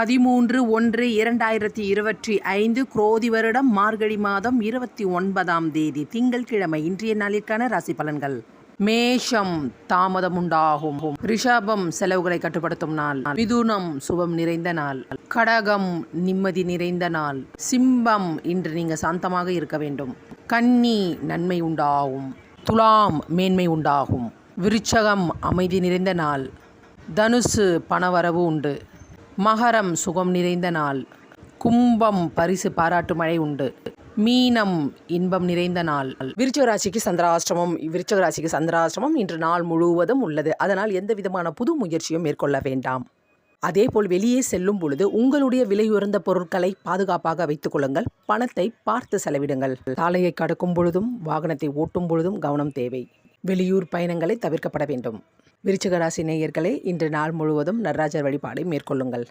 பதிமூன்று ஒன்று இரண்டாயிரத்தி இருபத்தி ஐந்து குரோதி வருடம் மார்கழி மாதம் இருபத்தி ஒன்பதாம் தேதி. திங்கட்கிழமை இன்றைய நாளிற்கான ராசி பலன்கள். மேஷம் தாமதம் உண்டாகும் ரிஷபம் செலவுகளை கட்டுப்படுத்தும் நாள். மிதுனம் சுபம் நிறைந்த நாள். கடகம் நிம்மதி நிறைந்த நாள். சிம்பம் இன்று நீங்க சாந்தமாக இருக்க வேண்டும். கன்னி நன்மை உண்டாகும். துலாம் மேன்மை உண்டாகும். விருச்சகம் அமைதி நிறைந்த நாள். தனுசு பணவரவு உண்டு. மகரம் சுகம் நிறைந்த நாள். கும்பம் பரிசு பாராட்டு மழை உண்டு. மீனம் இன்பம் நிறைந்த நாள். விருச்சக ராசிக்கு சந்திராஷ்டமம் விருச்சக ராசிக்கு சந்திராஷ்டமம் இன்று நாள் முழுவதும் உள்ளது. அதனால் எந்த விதமான புது முயற்சியும் மேற்கொள்ள வேண்டாம். அதேபோல் வெளியே செல்லும் பொழுது உங்களுடைய விலையுயர்ந்த பொருட்களை பாதுகாப்பாக வைத்துக் கொள்ளுங்கள். பணத்தை பார்த்து செலவிடுங்கள். சாலையை கடக்கும் பொழுதும் வாகனத்தை ஓட்டும் பொழுதும் கவனம் தேவை. வெளியூர் பயணங்களை தவிர்க்கப்பட வேண்டும். விருச்சிக ராசி நேயர்களே இன்று நாள் முழுவதும் நடராஜர் வழிபாடை மேற்கொள்ளுங்கள்.